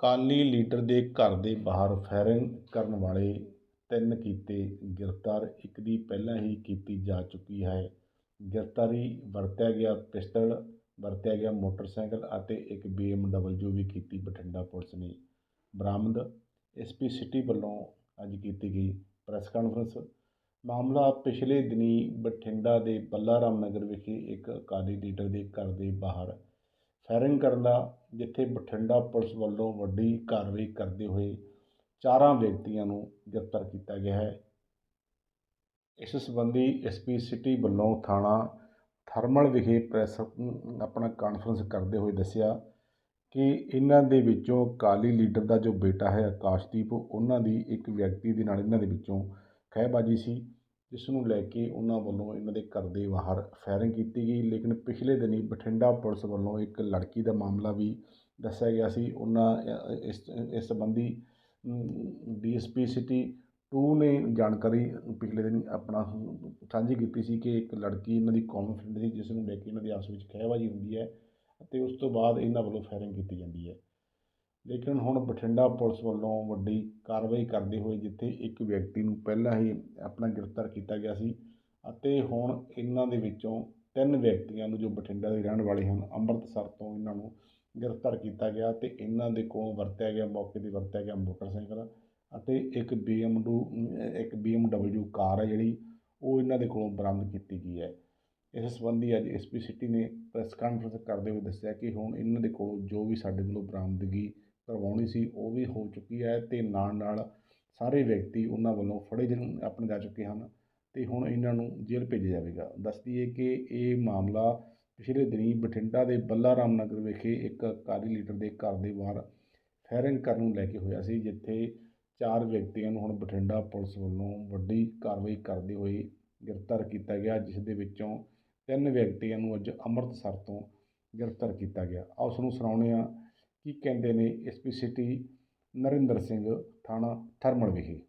Akali leader ਦੇ ਘਰ ਦੇ ਬਾਹਰ ਫਾਇਰਿੰਗ ਕਰਨ ਵਾਲੇ ਤਿੰਨ ਕੀਤੇ ਗ੍ਰਿਫਤਾਰ, ਇੱਕ ਦੀ ਪਹਿਲਾਂ ਹੀ ਕੀਤੀ ਜਾ ਚੁੱਕੀ ਹੈ। ਗ੍ਰਿਫਤਾਰੀ ਵਰਤਿਆ ਗਿਆ ਪਿਸਟਲ, ਵਰਤਿਆ ਗਿਆ ਮੋਟਰਸਾਈਕਲ ਅਤੇ ਇੱਕ BMW ਵੀ ਕੀਤੀ ਬਠਿੰਡਾ ਪੁਲਿਸ ਨੇ। ਬਰਾਮਦ ਐਸਪੀ ਸਿਟੀ ਵੱਲੋਂ ਅੱਜ ਕੀਤੀ ਗਈ ਪ੍ਰੈਸ ਕਾਨਫਰੰਸ। ਮਾਮਲਾ ਪਿਛਲੇ ਦਿਨੀ ਬਠਿੰਡਾ ਦੇ ਬੱਲਾਰਾਮ ਨਗਰ ਵਿਖੇ ਇੱਕ ਅਕਾਲੀ ਲੀਡਰ ਦੇ ਘਰ ਦੇ ਬਾਹਰ ਫਾਇਰਿੰਗ ਕਰਨ ਦਾ, ਜਿੱਥੇ ਬਠਿੰਡਾ ਪੁਲਿਸ ਵੱਲੋਂ ਵੱਡੀ ਕਾਰਵਾਈ ਕਰਦੇ ਹੋਏ ਚਾਰਾਂ ਵਿਅਕਤੀਆਂ ਨੂੰ ਗ੍ਰਿਫਤਾਰ ਕੀਤਾ ਗਿਆ ਹੈ। ਇਸ ਸੰਬੰਧੀ ਐਸਪੀ ਸਿਟੀ ਵੱਲੋਂ ਥਾਣਾ ਥਰਮਲ ਵਿਖੇ ਪ੍ਰੈਸ ਆਪਣਾ ਕਾਨਫਰੰਸ ਕਰਦੇ ਹੋਏ ਦੱਸਿਆ ਕਿ ਇਹਨਾਂ ਦੇ ਵਿੱਚੋਂ ਅਕਾਲੀ ਲੀਡਰ ਦਾ ਜੋ ਬੇਟਾ ਹੈ ਆਕਾਸ਼ਦੀਪ, ਉਹਨਾਂ ਦੀ ਇੱਕ ਵਿਅਕਤੀ ਦੇ ਨਾਲ ਇਹਨਾਂ ਦੇ ਵਿੱਚੋਂ ਖਹਿਬਾਜ਼ੀ ਸੀ। ਜਿਸ ਨੂੰ ਲੈ ਕੇ ਉਹਨਾਂ ਵੱਲੋਂ ਇਹਨਾਂ ਦੇ ਘਰ ਦੇ ਬਾਹਰ ਫਾਇਰਿੰਗ ਕੀਤੀ ਗਈ ਲੇਕਿਨ ਪਿਛਲੇ ਦਿਨੀ ਬਠਿੰਡਾ ਪੁਲਿਸ ਵੱਲੋਂ ਇੱਕ ਲੜਕੀ ਦਾ ਮਾਮਲਾ ਵੀ ਦੱਸਿਆ ਗਿਆ ਸੀ। ਉਹਨਾਂ ਅ, ਇਸ ਇਸ ਸੰਬੰਧੀ ਡੀਐਸਪੀ ਸਿਟੀ 2 ਨੇ ਜਾਣਕਾਰੀ ਪਿਛਲੇ ਦਿਨ ਆਪਣਾ ਸਾਂਝੀ ਕੀਤੀ ਸੀ ਕਿ ਇੱਕ ਲੜਕੀ ਇਹਨਾਂ ਦੀ ਕਾਮਨ ਫਰੈਂਡ ਸੀ ਜਿਸ ਨੂੰ ਲੈ ਕੇ ਇਹਨਾਂ ਦੀ ਆਪਸ ਵਿੱਚ ਖਹਿਬਾਜ਼ੀ ਹੁੰਦੀ ਹੈ ਅਤੇ ਉਸ ਤੋਂ ਬਾਅਦ ਇਹਨਾਂ ਵੱਲੋਂ ਫਾਇਰਿੰਗ ਕੀਤੀ ਜਾਂਦੀ ਹੈ। ਲੇਕਿਨ ਹੁਣ ਬਠਿੰਡਾ ਪੁਲਿਸ ਵੱਲੋਂ ਵੱਡੀ ਕਾਰਵਾਈ ਕਰਦੇ ਹੋਏ ਜਿੱਥੇ ਇੱਕ ਵਿਅਕਤੀ ਨੂੰ ਪਹਿਲਾਂ ਹੀ ਆਪਣਾ ਗ੍ਰਿਫਤਾਰ ਕੀਤਾ ਗਿਆ ਸੀ ਅਤੇ ਹੁਣ ਇਹਨਾਂ ਦੇ ਵਿੱਚੋਂ ਤਿੰਨ ਵਿਅਕਤੀਆਂ ਨੂੰ ਜੋ ਬਠਿੰਡਾ ਦੇ ਰਹਿਣ ਵਾਲੇ ਹਨ, ਅੰਮ੍ਰਿਤਸਰ ਤੋਂ ਇਹਨਾਂ ਨੂੰ ਗ੍ਰਿਫਤਾਰ ਕੀਤਾ ਗਿਆ ਅਤੇ ਇਹਨਾਂ ਦੇ ਕੋਲੋਂ ਵਰਤਿਆ ਗਿਆ, ਮੌਕੇ 'ਤੇ ਵਰਤਿਆ ਗਿਆ ਮੋਟਰਸਾਈਕਲ ਅਤੇ ਇੱਕ BMW ਇੱਕ BMW ਕਾਰ ਹੈ ਜਿਹੜੀ, ਉਹ ਇਹਨਾਂ ਦੇ ਕੋਲੋਂ ਬਰਾਮਦ ਕੀਤੀ ਗਈ ਹੈ। ਇਸ ਸੰਬੰਧੀ ਅੱਜ ਐਸਪੀ ਸਿਟੀ ਨੇ ਪ੍ਰੈਸ ਕਾਨਫਰੰਸ ਕਰਦੇ ਹੋਏ ਦੱਸਿਆ ਕਿ ਹੁਣ ਇਹਨਾਂ ਦੇ ਕੋਲੋਂ ਜੋ ਵੀ ਸਾਡੇ ਵੱਲੋਂ ਬਰਾਮਦਗੀ ਕਰਵਾਉਣੀ ਸੀ, ਉਹ ਵੀ ਹੋ ਚੁੱਕੀ ਹੈ ਤੇ ਨਾਲ ਨਾਲ ਸਾਰੇ ਵਿਅਕਤੀ ਉਹਨਾਂ ਵੱਲੋਂ ਫੜੇ ਜਨ ਆਪਣੇ ਜਾ ਚੁੱਕੇ ਹਨ ਤੇ ਹੁਣ ਇਹਨਾਂ ਨੂੰ ਜੇਲ੍ਹ ਭੇਜਿਆ ਜਾਵੇਗਾ। ਦੱਸ ਦਈਏ ਕਿ ਇਹ ਮਾਮਲਾ ਪਿਛਲੇ ਦਿਨੀ ਬਠਿੰਡਾ ਦੇ ਬੱਲਾ ਰਾਮ ਨਗਰ ਵਿਖੇ ਇੱਕ ਅਕਾਲੀ ਲੀਡਰ ਦੇ ਘਰ ਦੇ ਬਾਹਰ ਫਾਇਰਿੰਗ ਕਰਨ ਨੂੰ ਲੈ ਕੇ ਹੋਇਆ ਸੀ, ਜਿੱਥੇ ਚਾਰ ਵਿਅਕਤੀਆਂ ਨੂੰ ਹੁਣ ਬਠਿੰਡਾ ਪੁਲਿਸ ਵੱਲੋਂ ਵੱਡੀ ਕਾਰਵਾਈ ਕਰਦੇ ਹੋਏ ਗ੍ਰਿਫਤਾਰ ਕੀਤਾ ਗਿਆ, ਜਿਸ ਦੇ ਵਿੱਚੋਂ ਤਿੰਨ ਵਿਅਕਤੀਆਂ ਨੂੰ ਅੱਜ ਅੰਮ੍ਰਿਤਸਰ ਤੋਂ ਗ੍ਰਿਫਤਾਰ ਕੀਤਾ ਗਿਆ। ਆਓ ਉਸ ਨੂੰ ਸੁਣਾਉਂਦੇ ਆ ਕੀ ਕਹਿੰਦੇ ਨੇ ਐਸਪੀ ਸਿਟੀ ਨਰਿੰਦਰ ਸਿੰਘ ਥਾਣਾ ਥਰਮਲ ਵਿਖੇ?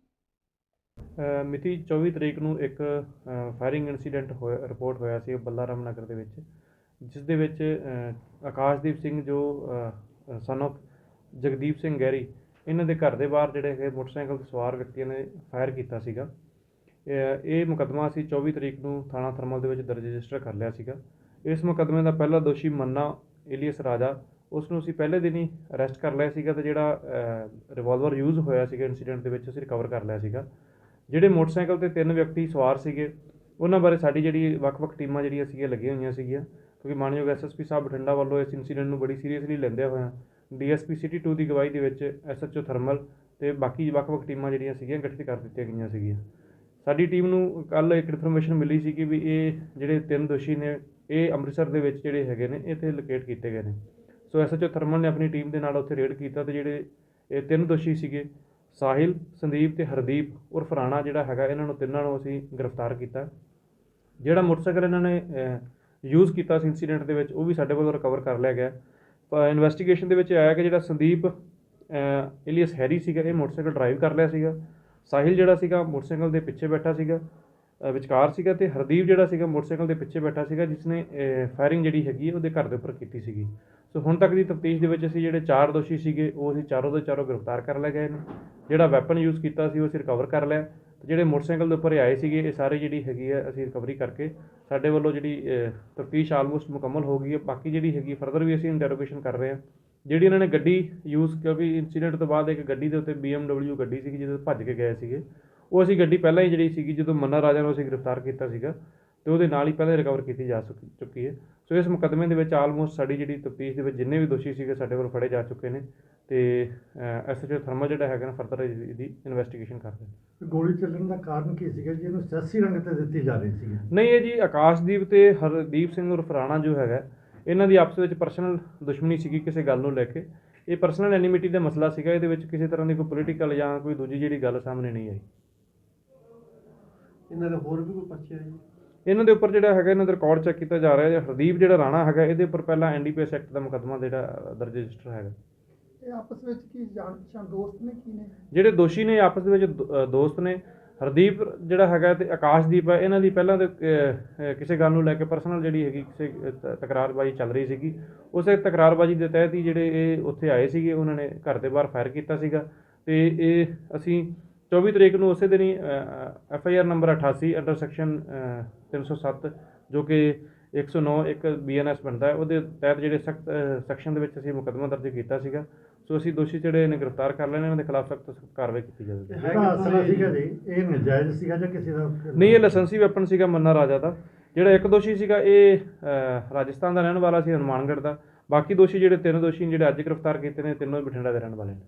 ਮਿਤੀ 24 ਤਰੀਕ ਨੂੰ ਇੱਕ ਫਾਇਰਿੰਗ ਇਨਸੀਡੈਂਟ ਹੋਇਆ ਰਿਪੋਰਟ ਹੋਇਆ ਸੀ ਬੱਲਾਰਾਮ ਨਗਰ ਦੇ ਵਿੱਚ, ਜਿਸ ਦੇ ਵਿੱਚ ਆਕਾਸ਼ਦੀਪ ਸਿੰਘ ਜੋ son of Jagdeep Singh Garry ਇਹਨਾਂ ਦੇ ਘਰ ਦੇ ਬਾਹਰ ਜਿਹੜੇ ਹੈਗੇ ਮੋਟਰਸਾਈਕਲ ਸਵਾਰ ਵਿਅਕਤੀਆਂ ਨੇ ਫਾਇਰ ਕੀਤਾ ਸੀਗਾ। ਇਹ- ਇਹ ਮੁਕੱਦਮਾ ਅਸੀਂ 24 ਤਰੀਕ ਨੂੰ ਥਾਣਾ ਥਰਮਲ ਦੇ ਵਿੱਚ ਦਰਜ ਰਜਿਸਟਰ ਕਰ ਲਿਆ ਸੀਗਾ। ਇਸ ਮੁਕੱਦਮੇ ਦਾ ਪਹਿਲਾ ਦੋਸ਼ੀ ਮੰਨਾ ਏਲੀਅਸ ਰਾਜਾ ਉਸ ਨੂੰ ਅਸੀਂ ਪਹਿਲੇ ਦਿਨ ਹੀ ਅਰੈਸਟ ਕਰ ਲਿਆ ਸੀਗਾ ਤੇ ਜਿਹੜਾ ਰਿਵਾਲਵਰ ਯੂਜ਼ ਹੋਇਆ ਸੀਗਾ ਇਨਸੀਡੈਂਟ ਦੇ ਵਿੱਚ, ਅਸੀਂ ਰਿਕਵਰ ਕਰ ਲਿਆ ਸੀਗਾ। ਜਿਹੜੇ ਮੋਟਰਸਾਈਕਲ ਤੇ ਤਿੰਨ ਵਿਅਕਤੀ ਸਵਾਰ ਸੀਗੇ, ਉਹਨਾਂ ਬਾਰੇ ਸਾਡੀ ਜਿਹੜੀ ਵੱਖ-ਵੱਖ ਟੀਮਾਂ ਜਿਹੜੀਆਂ ਸੀਗੀਆਂ, ਲੱਗੀਆਂ ਹੋਈਆਂ ਸੀਗੀਆਂ। ਕਿਉਂਕਿ ਮਾਨਯੋਗ ਐਸਐਸਪੀ ਸਾਹਿਬ ਬਠਿੰਡਾ ਵੱਲੋਂ ਇਸ ਇਨਸੀਡੈਂਟ ਨੂੰ ਬੜੀ ਸੀਰੀਅਸਲੀ ਲੈਂਦੇ ਹੋਏ ਡੀਐਸਪੀ ਸਿਟੀ 2 ਦੀ ਗਵਾਹੀ ਦੇ ਵਿੱਚ ਐਸਐਚਓ ਥਰਮਲ ਤੇ ਬਾਕੀ ਵੱਖ-ਵੱਖ ਟੀਮਾਂ ਜਿਹੜੀਆਂ ਸੀਗੀਆਂ, ਗਠਿਤ ਕਰ ਦਿੱਤੀਆਂ ਗਈਆਂ ਸੀਗੀਆਂ। ਸਾਡੀ ਟੀਮ ਨੂੰ ਕੱਲ ਇੱਕ ਇਨਫੋਰਮੇਸ਼ਨ ਮਿਲੀ ਸੀ ਕਿ ਵੀ ਇਹ ਜਿਹੜੇ ਤਿੰਨ ਦੋਸ਼ੀ ਨੇ, ਇਹ ਅੰਮ੍ਰਿਤਸਰ ਦੇ ਵਿੱਚ ਜਿਹੜੇ ਹੈਗੇ ਨੇ ਇੱਥੇ ਲੋਕੇਟ ਕੀਤੇ ਗਏ ਨੇ। ਸੋ ਐਸਐਚਓ ਥਰਮਲ ਨੇ ਆਪਣੀ ਟੀਮ ਦੇ ਨਾਲ ਉੱਥੇ ਰੇਡ ਕੀਤਾ ਤੇ ਜਿਹੜੇ ਇਹ ਤਿੰਨ ਦੋਸ਼ੀ ਸੀਗੇ, ਸਾਹਿਲ, ਸੰਦੀਪ ਤੇ ਹਰਦੀਪ ਔਰ ਫਰਾਣਾ ਜਿਹੜਾ ਹੈਗਾ, ਇਹਨਾਂ ਨੂੰ ਤਿੰਨਾਂ ਨੂੰ ਅਸੀਂ ਗ੍ਰਿਫਤਾਰ ਕੀਤਾ। ਜਿਹੜਾ ਮੋਟਰਸਾਈਕਲ ਇਹਨਾਂ ਨੇ ਯੂਜ਼ ਕੀਤਾ ਸੀ ਇਨਸੀਡੈਂਟ ਦੇ ਵਿੱਚ, ਉਹ ਵੀ ਸਾਡੇ ਵੱਲੋਂ ਰਿਕਵਰ ਕਰ ਲਿਆ ਗਿਆ। ਪਰ ਇਨਵੈਸਟੀਗੇਸ਼ਨ ਦੇ ਵਿੱਚ ਆਇਆ ਕਿ ਜਿਹੜਾ ਸੰਦੀਪ ਇਲੀਅਸ ਹੈਰੀ ਸੀਗਾ, ਇਹ ਮੋਟਰਸਾਈਕਲ ਡਰਾਈਵ ਕਰ ਲਿਆ ਸੀਗਾ। ਸਾਹਿਲ ਜਿਹੜਾ ਸੀਗਾ, ਮੋਟਰਸਾਈਕਲ ਦੇ ਪਿੱਛੇ ਬੈਠਾ ਸੀਗਾ ਵਿਚਕਾਰ ਸੀਗਾ ਤੇ ਹਰਦੀਪ ਜਿਹੜਾ ਸੀਗਾ, ਮੋਟਰਸਾਈਕਲ ਦੇ ਪਿੱਛੇ ਬੈਠਾ ਸੀਗਾ ਜਿਸ ਨੇ ਫਾਇਰਿੰਗ ਜਿਹੜੀ ਹੈਗੀ, ਉਹਦੇ ਘਰ ਦੇ ਉੱਪਰ ਕੀਤੀ ਸੀਗੀ। ਸੋ ਹੁਣ ਤੱਕ ਦੀ ਤਫਤੀਸ਼ ਦੇ ਵਿੱਚ ਅਸੀਂ ਜਿਹੜੇ ਚਾਰ ਦੋਸ਼ੀ ਸੀਗੇ, ਉਹ ਅਸੀਂ ਚਾਰੋਂ ਦੇ ਚਾਰੋਂ ਗ੍ਰਿਫਤਾਰ ਕਰ ਲਏ ਗਏ ਨੇ। ਜਿਹੜਾ ਵੈਪਨ ਯੂਜ਼ ਕੀਤਾ ਸੀ, ਉਹ ਅਸੀਂ ਰਿਕਵਰ ਕਰ ਲਿਆ। ਤੇ ਜਿਹੜੇ ਮੋਟਰਸਾਈਕਲ ਦੇ ਉੱਪਰ ਆਏ ਸੀਗੇ, ਇਹ ਸਾਰੇ ਜਿਹੜੀ ਹੈਗੀ ਹੈ ਅਸੀਂ ਰਿਕਵਰੀ ਕਰਕੇ ਸਾਡੇ ਵੱਲੋਂ ਜਿਹੜੀ ਤਫਤੀਸ਼ ਆਲਮੋਸਟ ਮੁਕੰਮਲ ਹੋ ਗਈ ਹੈ ਬਾਕੀ ਜਿਹੜੀ ਹੈਗੀ ਫਰਦਰ ਵੀ ਅਸੀਂ ਇੰਟਰੋਗੇਸ਼ਨ ਕਰ ਰਹੇ ਹਾਂ ਜਿਹੜੀ ਇਹਨਾਂ ਨੇ ਗੱਡੀ ਯੂਜ਼ ਕਿਉਂਕਿ ਇਨਸੀਡੈਂਟ ਤੋਂ ਬਾਅਦ ਇੱਕ ਗੱਡੀ ਦੇ ਉੱਤੇ BMW ਗੱਡੀ ਸੀਗੀ, ਜਿਹਦੇ ਤੋਂ ਭੱਜ ਕੇ ਗਏ ਸੀਗੇ। ਉਹ ਅਸੀਂ ਗੱਡੀ ਪਹਿਲਾਂ ਹੀ ਜਿਹੜੀ ਸੀਗੀ, ਜਦੋਂ ਮੰਨਾ ਰਾਜਾ ਨੂੰ ਅਸੀਂ ਗ੍ਰਿਫਤਾਰ ਕੀਤਾ ਸੀਗਾ ਤੇ ਉਹਦੇ ਨਾਲ ਹੀ ਪਹਿਲਾਂ ਰਿਕਵਰ ਕੀਤੀ ਜਾ ਸੁੱਕੀ- ਚੁੱਕੀ ਹੈ। ਸੋ ਇਸ ਮੁਕੱਦਮੇ ਦੇ ਵਿੱਚ ਆਲਮੋਸਟ ਸਾਡੀ ਜਿਹੜੀ ਤਫਤੀਸ਼ ਦੇ ਵਿੱਚ ਜਿੰਨੇ ਵੀ ਦੋਸ਼ੀ ਸੀਗੇ ਸਾਡੇ ਵੱਲ ਫੜੇ ਜਾ ਚੁੱਕੇ ਨੇ ਤੇ ਐਸਐਚਓ ਥਰਮਲ ਜਿਹੜਾ ਹੈਗਾ ਨਾ ਫਰਦਰ ਇਹਦੀ ਇਨਵੈਸਟੀਗੇਸ਼ਨ ਕਰ ਰਹੇ ਗੋਲੀ ਚੱਲਣ ਦਾ ਕਾਰਨ ਕੀ ਸੀਗਾ ਜੀ? ਇਹਨੂੰ ਸਿਆਸੀ ਰੰਗ ਤੇ ਦਿੱਤੀ ਜਾ ਰਹੀ ਸੀ ਨਹੀਂ ਇਹ ਜੀ ਆਕਾਸ਼ਦੀਪ ਤੇ ਹਰਦੀਪ ਸਿੰਘ ਉਰਫ ਰਾਣਾ ਜੋ ਹੈਗਾ ਇਹਨਾਂ ਦੀ ਆਪਸ ਵਿੱਚ ਪਰਸਨਲ ਦੁਸ਼ਮਣੀ ਸੀਗੀ ਕਿਸੇ ਗੱਲ ਨੂੰ ਲੈ ਕੇ। ਇਹ ਪਰਸਨਲ ਐਨਿਮਿਟੀ ਦਾ ਮਸਲਾ ਸੀਗਾ ਇਹਦੇ ਵਿੱਚ ਕਿਸੇ ਤਰ੍ਹਾਂ ਦੀ ਕੋਈ ਪੋਲੀਟੀਕਲ ਜਾਂ ਕੋਈ ਦੂਜੀ ਜਿਹੜੀ ਗੱਲ ਸਾਹਮਣੇ ਨਹੀਂ ਆਈ। ਇਹਨਾਂ ਦੇ ਹੋਰ ਵੀ ਕੋਈ ਪਰਚੇ ਆਏ ਇਹਨਾਂ ਦੇ ਉੱਪਰ ਜਿਹੜਾ ਹੈਗਾ ਇਹਨਾਂ ਦਾ ਰਿਕਾਰਡ ਚੈੱਕ ਕੀਤਾ ਜਾ ਰਿਹਾ ਹੈ। ਹਰਦੀਪ ਜਿਹੜਾ ਰਾਣਾ ਹੈਗਾ ਇਹਦੇ ਉੱਪਰ ਪਹਿਲਾਂ ਐਨਡੀਪੀਐਸ ਐਕਟ ਦਾ ਮੁਕੱਦਮਾ ਜਿਹੜਾ ਦਰਜ ਰਜਿਸਟਰ ਹੈਗਾ। ਇਹ ਆਪਸ ਵਿੱਚ ਕੀ ਜਾਣ ਪਛਾਣ ਦੋਸਤ ਨੇ ਕੀ ਨੇ? ਜਿਹੜੇ ਦੋਸ਼ੀ ਨੇ ਆਪਸ ਦੇ ਵਿੱਚ ਦੋਸਤ ਨੇ। ਹਰਦੀਪ ਜਿਹੜਾ ਹੈਗਾ ਤੇ ਆਕਾਸ਼ਦੀਪ ਹੈ ਇਹਨਾਂ ਦੀ ਪਹਿਲਾਂ ਤੇ ਕਿਸੇ ਗੱਲ ਨੂੰ ਲੈ ਕੇ ਪਰਸਨਲ ਜਿਹੜੀ ਹੈਗੀ ਕਿਸੇ ਤਕਰਾਰਬਾਜ਼ੀ ਚੱਲ ਰਹੀ ਸੀਗੀ। ਉਸੇ ਤਕਰਾਰਬਾਜ਼ੀ ਦੇ ਤਹਿਤ ਹੀ ਜਿਹੜੇ ਇਹ ਉੱਥੇ ਆਏ ਸੀਗੇ ਉਹਨਾਂ ਨੇ ਘਰ ਦੇ ਬਾਹਰ ਫਾਇਰ ਕੀਤਾ ਸੀਗਾ। ਤੇ ਇਹ ਅਸੀਂ 24 ਤਰੀਕ ਨੂੰ ਉਸੇ ਦਿਨ ਹੀ F I R number 88 under section 307 ਜੋ ਕਿ 109 ਇੱਕ ਬੀਐਨਐਸ ਬਣਦਾ ਹੈ ਉਹਦੇ ਤਹਿਤ ਜਿਹੜੇ ਸਖਤ ਸੈਕਸ਼ਨ ਦੇ ਵਿੱਚ ਅਸੀਂ ਮੁਕੱਦਮਾ ਦਰਜ ਕੀਤਾ ਸੀਗਾ। ਸੋ ਅਸੀਂ ਦੋਸ਼ੀ ਜਿਹੜੇ ਨੇ ਗ੍ਰਿਫਤਾਰ ਕਰ ਲਏ ਨੇ ਇਹਨਾਂ ਦੇ ਖਿਲਾਫ ਸਖਤ ਕਾਰਵਾਈ ਕੀਤੀ ਜਾਵੇਗੀ। ਜਿਹੜਾ ਅਸਲਾ ਸੀਗਾ ਜੀ ਇਹ ਨਜਾਇਜ਼ ਸੀਗਾ ਜਾਂ ਕਿਸੇ ਦਾ ਨਹੀਂ ਇਹ ਲਾਇਸੈਂਸੀ ਵੈਪਨ ਸੀਗਾ ਮੰਨਾ ਰਾਜਾ ਦਾ। ਜਿਹੜਾ ਇੱਕ ਦੋਸ਼ੀ ਸੀਗਾ ਇਹ ਰਾਜਸਥਾਨ ਦਾ ਰਹਿਣ ਵਾਲਾ ਸੀ ਹਨੂਮਾਨਗੜ੍ਹ ਦਾ। ਬਾਕੀ ਦੋਸ਼ੀ ਜਿਹੜੇ ਤਿੰਨ ਦੋਸ਼ੀ ਜਿਹੜੇ ਅੱਜ ਗ੍ਰਿਫਤਾਰ ਕੀਤੇ ਨੇ ਤਿੰਨੋਂ ਬਠਿੰਡਾ ਦੇ ਰਹਿਣ ਵਾਲੇ ਨੇ।